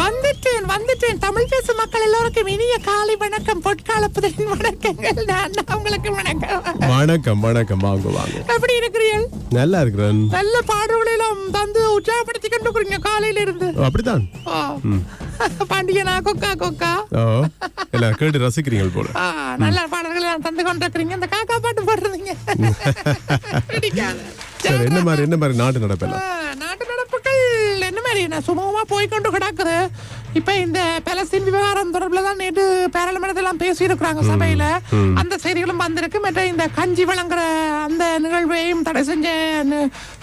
வந்துட்டேன் வந்துட்டேன். தமிழ் பேசும் மக்கள் எல்லோருக்கும் இனிய காலை வணக்கம். பொற்கால புதலின் வணக்கங்கள். நான் உங்களுக்கு வணக்கம். வணக்கம் வணக்கம். வாங்க வாங்க. எப்படி இருக்கிறீர்கள்? நல்லா இருக்கிறேன். நல்ல பாடல்களெல்லாம் தந்து உற்சாகப்படுத்தி கொண்டு இருக்கிறீங்க காலையில இருந்து ஓ. பாண்டியனா கொக்கா கொக்கா? ஓ எல்லாம் கேட்டு ரசிக்கிறீங்க போல. நல்ல பாடல்களை எல்லாம் தந்து கொண்டு இருக்கிறீங்க இந்த காக்கா பாட்டு பாடுறீங்க என்ன மாதிரி என்ன மாதிரி நாட்டு நடப்பெல்லாம்? என்ன மாதிரி நான் சுமூகமா போய் கொண்டு கிடக்குது. இப்ப இந்த பலஸ்தீன் விவகாரம் தொடர்புல தான் நேற்று பாராளுமன்றத்தெல்லாம் பேசி இருக்கிறாங்க சபையில. அந்த செய்திகளும் வந்திருக்கு. மற்ற இந்த கஞ்சி வழங்குற அந்த நிகழ்வையும் தடை செஞ்ச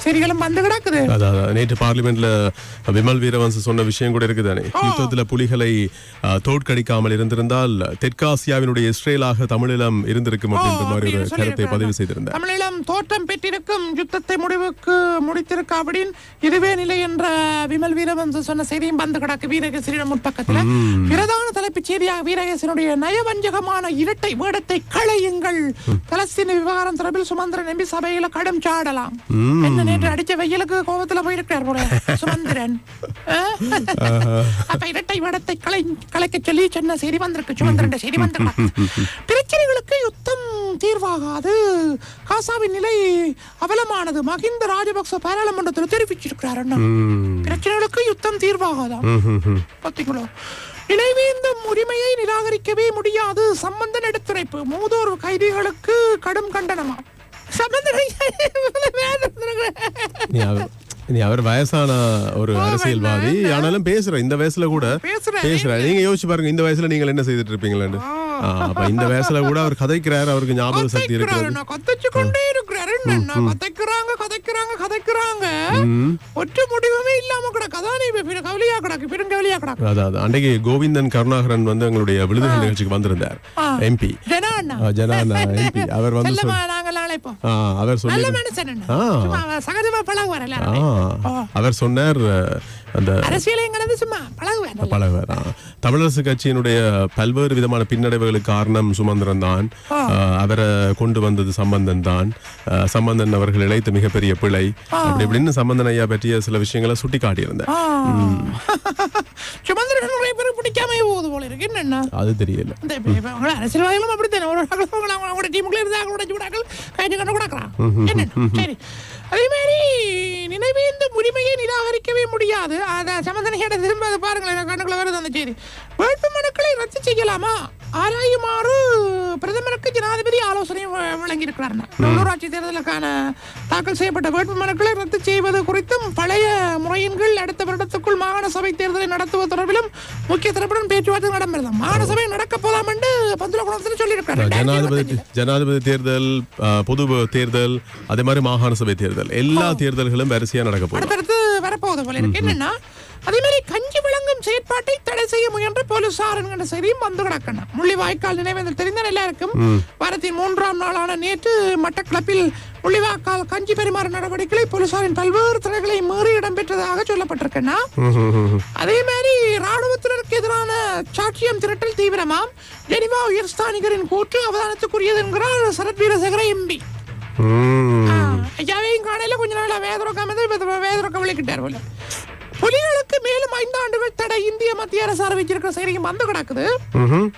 செய்திகளும் வந்து கிடக்குது. அதான். நேற்று பார்லிமெண்ட்ல விமல் வீரவன்ச சொன்ன விஷயம் கூட இருக்குதானே யுத்தத்துல புலிகளை தோற்கடிக்காமல் இருந்திருந்தால் தெற்காசியாவினுடைய இஸ்ரேலாக தமிழீழம் இருந்திருக்கும் அப்படின்ற மாதிரி ஒரு கருத்தை. பதிவு செய்திருந்தார். தமிழீழம் தோற்றம் பெற்றிருக்கும் யுத்தத்தை முடிவுக்கு முடித்திருக்காவிடின் இதுவே நிலை என்ற விமல் வீரவன்ச சொன்ன செய்தியும் வந்து கிடக்கு. வீரகேசரியிடம் முற்பக்கத்துல. பிரதான தலைப்புச் செய்தியாக வீரகேசனுடைய நயவஞ்சகமான இரட்டை வேடத்தை களையுங்கள். பலஸ்தீன விவகாரம் தொடர்பில் சுமந்திரன் நம்பி சபையில கடும் சாடலாம். என்ன நேற்று அடிச்ச வெயிலுக்கு கோபத்துல போயிருக்கார் போல. சுமந்திரன்? அப்ப இரட்டை வேடத்தை கலை கலைக்க சொல்லி சொன்ன செய்தி வந்திருக்கு. சுமந்திரன் செய்தி வந்திருக்கு பிரச்சனைகளுக்கு யுத்தம் தீர்வாகாது. காசாவின் நிலை அவலமானது. மகிந்த ராஜபக்ச பாராளுமன்றத்தில் தெரிவிச்சிருக்கிறார் பிரச்சனைகளுக்கு யுத்தம் தீர்வாகாதாம் பாத்தீங்களா? இணைவேந்தும் உரிமையை நிராகரிக்கவே முடியாது. சம்பந்தன் எடுத்துரைப்பு. மூதோர் கைதிகளுக்கு கடும் கண்டனமா? நீ அவர் நீ அவர் வயசான ஒரு அரசியல்வாதி. ஆனாலும் பேசுற இந்த வயசுல கூட. பேசுற நீங்க. யோசிச்சு பாருங்க இந்த வயசுல நீங்க என்ன செய்துட்டு இருப்பீங்களான்னு அப்ப இந்த வயசுல கூட அவர் கதைக்கிறாரு அவருக்கு ஞாபக சக்தி இருக்கிறது. கதைக்கிறாரு, கதைச்சு கொண்டே இருக்கிறாரு என்னன்னா, கதைக்கிறாங்க கதைக்கிறாங்க கதைக்கிறாங்க. ஒற்று முடிவுமே இல்லாம இப்ப பெரு கவலையா கிடக்கு பெருங்கவலையா கிடக்கு. அதான். அன்றைக்கு கோவிந்தன் கருணாகரன் வந்து எங்களுடைய விழுதுகள் நிகழ்ச்சிக்கு வந்திருந்தார். எம்பி ஜனானா எம்பி அவர் வந்து அழைப்போம் ஆ, அவர் நல்ல மனுஷன் சகஜமா அவர் சொன்னார் அந்த அரசியலைங்கிறது சும்மா ஆ. தமிழரசு கட்சியினுடைய பல்வேறு விதமான பின்னடைவுகளுக்கு காரணம் சுமந்திரன் தான். அவரை கொண்டு வந்தது சம்பந்தன் தான். சம்பந்தன் அவர்கள் இழைத்த மிகப்பெரிய பிழை. அப்படி இப்படின்னு சம்பந்தன் ஐயா பற்றிய சில விஷயங்களை சுட்டி காட்டியிருந்தேன். சுமந்திரன் நிறைய பேருக்கு பிடிக்காம போகுது போல இருக்கு. என்னன்னா? அது தெரியல. அரசியல்வாதிகளும் அப்படித்தானே. ஒரு அவங்களோட டீமுக்குள்ள இருந்தா அவங்களோட சூடாக்கள் கைது கண்டு என்ன சரி. அதே மாதிரி முடியாது அத சமந்தனையோட திரும்ப அதை பாருங்களேன். கண்ணுக்குள்ள வருது அந்த செய்தி. வேட்பு மனுக்களை ரத்து செய்யலாமா? ஆராயுமாறு பிரதமருக்கு ஜனாதிபதி ஆலோசனை வழங்கியிருக்கிறார். உள்ளூராட்சி தேர்தலுக்கான தாக்கல் செய்யப்பட்ட வேட்பு மனுக்களை ரத்து செய்வது குறித்தும் பழைய முறையின் கீழ் அடுத்த வருடத்துக்குள் மாகாண சபை தேர்தலை நடத்துவது தொடர்பிலும் முக்கிய தரப்புடன் பேச்சுவார்த்தை நடைபெறும் மாகாண சபை நடக்க போதாம் என்று பந்துல குணத்தில் சொல்லியிருக்காரு ஜனாதிபதி ஜனாதிபதி தேர்தல் பொது தேர்தல் அதே மாதிரி மாகாண சபை தேர்தல். எல்லா தேர்தல்களும் வரிசையா நடக்க போகுது. வரப்போகுது போல இருக்கு. என்னன்னா அதே மாதிரி கஞ்சி வழங்கும் செயற்பாட்டை தடை செய்ய முயன்ற போலீசார் என்கிற செய்தியும் வந்து கிடக்கணும். முள்ளிவாய்க்கால் நினைவேந்தல் தெரிந்த எல்லாருக்கும் வாரத்தின் மூன்றாம் நாளான நேற்று மட்டக்களப்பில் முள்ளிவாய்க்கால் கஞ்சி பரிமாற நடவடிக்கைகளை போலீசாரின் பல்வேறு தடைகளை மீறி இடம்பெற்றதாக சொல்லப்பட்டிருக்கேன்னா அதே மாதிரி ராணுவத்தினருக்கு எதிரான சாட்சியம் திரட்டல் தீவிரமாம். ஜெனிவா உயர்ஸ்தானிகரின் கூற்று அவதானத்துக்குரியது என்கிறார் சரத் வீரசேகர எம்பி. ஐயாவையும் காணையில கொஞ்ச நாளா வேதரோக்காம வேதரோக்க விளக்கிட்டார் போல. புலிகளுக்கு மேலும் ஐந்து ஆண்டுகள் தடை இந்திய மத்திய அரசு அறிவிச்சிருக்கிற செய்தியும் வந்து கிடக்குது.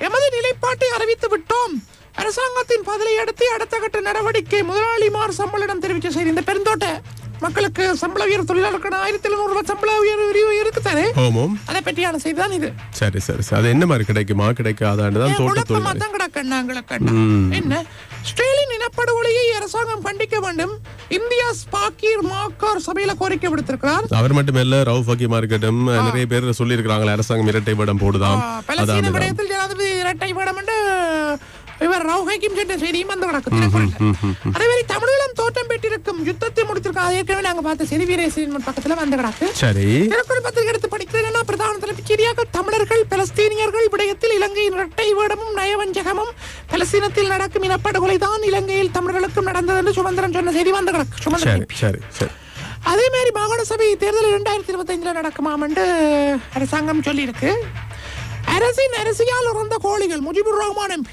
எமது நிலைப்பாட்டை அறிவித்து விட்டோம். அரசாங்கத்தின் பதிலை அடுத்து அடுத்த கட்ட நடவடிக்கை முதலாளிமார் சம்பளிடம் தெரிவித்த செய்தி இந்த பெருந்தோட்ட. மக்களுக்கு சம்பள உயர்வு தொழிலாளர்களுக்கு ஆயிரத்தி எழுநூறு ரூபாய் சம்பள உயர்வு விரிவு இருக்குதானே? ஆமாம். அதை பற்றியான செய்தி தான் இது. சரி சரி சரி. அது என்ன மாதிரி கிடைக்குமா? கிடைக்காதான்னு தான் குழப்பமா தான் கிடக்கண்ணா கிடக்கண்ணா என்ன? ஸ்டேலின் இனப்படுகொலையை அரசாங்கம் கண்டிக்க வேண்டும். இந்தியா ஸ்பாக்கீர் மாக்கார் சபையில கோரிக்கை விடுத்திருக்கிறார். அவர் மட்டுமல்ல ரவுஃப் ஹக்கீமா இருக்கட்டும் நிறைய பேர் சொல்லியிருக்கிறாங்களே அரசாங்கம் இரட்டை பலஸ்தீன அதான். விடயத்தில் ஜனாதிபதி இரட்டை வேடம் என்று இவர் ரவுஹைக்கும் சென்ற செய்தியும் வந்து அதே மாதிரி தமிழீழம் பிறகுதான் தோற்றம் பெற்றிருக்கும் யுத்தத்தை முடித்திருக்கும் அது ஏற்கனவே நாங்க பார்த்த செய்தி வீரேசன் பக்கத்துல வந்து கிடக்கு. சரி. தினக்குரல் பத்திரிகை எடுத்து படிக்கிறேன்னா பிரதான தலைப்புச் செய்தியாக தமிழர்கள் பலஸ்தீனியர்கள் விடயத்தில் இலங்கையின் இரட்டை வேடமும் நயவஞ்சகமும் பலஸ்தீனத்தில் நடக்கும் இனப்படுகொலை தான் இலங்கையில் தமிழர்களுக்கும் நடந்தது என்று சுமந்திரன் சொன்ன செய்தி வந்து கிடக்கு. சரி சுமந்திரன் சரி சரி. அதே மாதிரி மாகாண சபை தேர்தல் இரண்டாயிரத்தி இருபத்தைந்துல நடக்குமாம் என்று அரசாங்கம் சொல்லியிருக்கு. அரசின் அரசியால் இறந்த கோழிகள் முஜிபுர் ரஹ்மான் எம்பி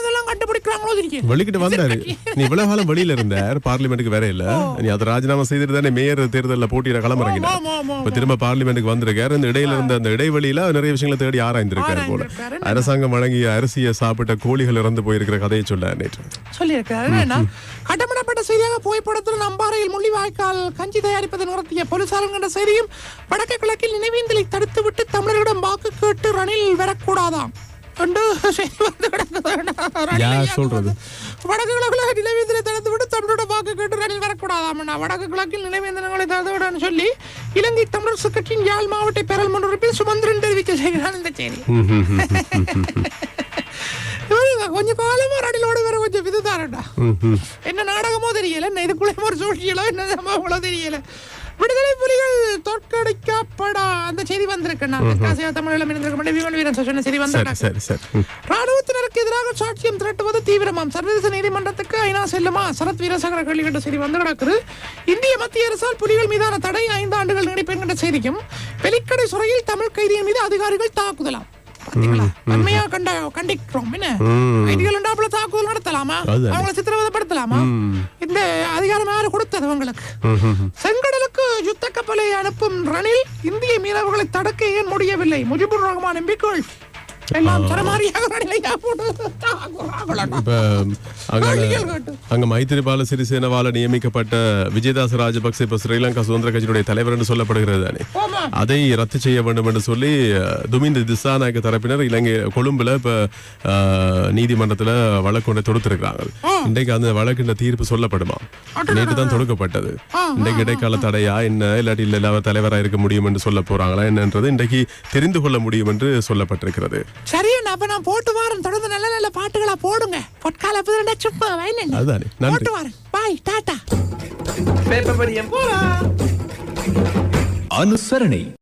இதெல்லாம் கண்டுபிடிக்கிறாங்களோ வெளிக்கிட்டு வந்தாரு. நீ இவ்வளவு காலம் வெளியில இருந்தார் பார்லிமெண்ட்டுக்கு வேற இல்ல. நீ அதை ராஜினாமா செய்துட்டு தானே மேயர் தேர்தலில் போட்டியிட ஆமா, இப்ப திரும்ப பார்லிமெண்ட்டுக்கு வந்திருக்காரு. இந்த இடையில இருந்த அந்த இடைவெளியில நிறைய விஷயங்களை தேடி ஆராய்ந்திருக்காரு போல. அரசாங்கம் வழங்கிய அரிசியை சாப்பிட்ட கோழிகள் இறந்து போயிருக்கிற கதையை சொல்ல நேற்று. சொல்லியிருக்காரு செய்தியாக புகைப்படத்தில் நம்பாறையில் முள்ளிவாய்க்கால் கஞ்சி தயாரிப்பதை நிறுத்திய போலீசாரும் கண்ட செய்தியும் வடக்கு கிழக்கில் நினைவேந்தலை தடுத்துவிட்டு தமிழரிடம் வாக்கு கேட்டு ரணில் வரக்கூடாதாம் என்று செய்தி? வடக்கு கிழக்கில் நினைவேந்தலை தடுத்து விட்டு தமிழரோட வாக்கு கேட்டு ரணில் வரக்கூடாதாம் வடக்கு கிழக்கில் நினைவேந்தனங்களை தடுத்து விடன்னு சொல்லி இலங்கை தமிழரசு கட்சியின் யாழ் மாவட்ட பெறல் உறுப்பினர் சுமந்திரன் தெரிவிக்க செய்கிறான் இந்த செய்தி. கொஞ்சம் காலமா ரணிலோட வேற கொஞ்சம் விதுதாரண்டா. என்ன நாடகமோ தெரியல என்ன இதுக்குள்ளே ஒரு சூழ்ச்சியலோ என்ன சம்பவங்களோ தெரியல. விடுதலை புலிகள் தோற்கடிக்கப்படா அந்த செய்தி வந்திருக்கு. நான் தெற்காசியா தமிழகம் இருந்திருக்க விமல் வீரன் சொன்ன செய்தி சரி வந்திருக்கு? சரி சரி ம். ராணுவத்தினருக்கு எதிராக சாட்சியம் திரட்டுவது தீவிரமாம். சர்வதேச நீதிமன்றத்துக்கு ஐநா செல்லுமா? சரத் வீரசகர கேள்வி கேட்ட செய்தி வந்து கிடக்குது இந்திய மத்திய அரசால் புலிகள் மீதான தடை ஐந்து ஆண்டுகள் நீடிப்பு என்கிற செய்திக்கும் வெலிக்கடை சுரையில் தமிழ் கைதிகள் மீது அதிகாரிகள் தாக்குதலாம். பாத்தீங்களா வன்மையா கண்ட கண்டிக்கிறோம். என்ன? கைதிகள் தாக்குதல் நடத்தலாமா. அவங்கள சித்திரவதைப்படுத்தலாமா? இந்த அதிகாரம் யாரு கொடுத்தது உங்களுக்கு? செங்கடலுக்கு யுத்த கப்பலை அனுப்பும் ரணில் இந்திய மீனவர்களை தடுக்க ஏன் முடியவில்லை? முஜிபுர் ரஹ்மான் எம்பிக்கள் அங்க மைத்திரிபால சிறிசேனவால நியமிக்கப்பட்ட விஜயதாச ராஜபக்சே இப்ப ஸ்ரீலங்கா சுதந்திர கட்சியினுடைய தலைவர் என்று சொல்லப்படுகிறது. அதை ரத்து செய்ய வேண்டும் என்று சொல்லி துமிந்த திசாநாயக்க தரப்பினர் இலங்கை கொழும்புல இப்ப நீதிமன்றத்துல வழக்கு ஒன்றை தொடுத்திருக்கிறாங்க இன்றைக்கு அந்த வழக்கின் தீர்ப்பு சொல்லப்படுமா நேற்று தான் தொடுக்கப்பட்டது இன்றைக்கு இடைக்கால தடையா என்ன இல்லாட்டி இல்ல அவர் தலைவரா இருக்க முடியும் என்று சொல்ல போறாங்களா என்னன்றது இன்றைக்கு தெரிந்து கொள்ள முடியும் என்று சொல்லப்பட்டிருக்கிறது சரி அண்ணா, அப்ப நான் போட்டு வாரேன். தொடர்ந்து நல்ல நல்ல பாட்டுகளா போடுங்க. பொற்கால புதிரண்டா சும்மா வைனன் அதுதானே. நன்றி. போட்டு வாரேன். பாய் டாடா. பேப்பர் படியம். அனுசரணை.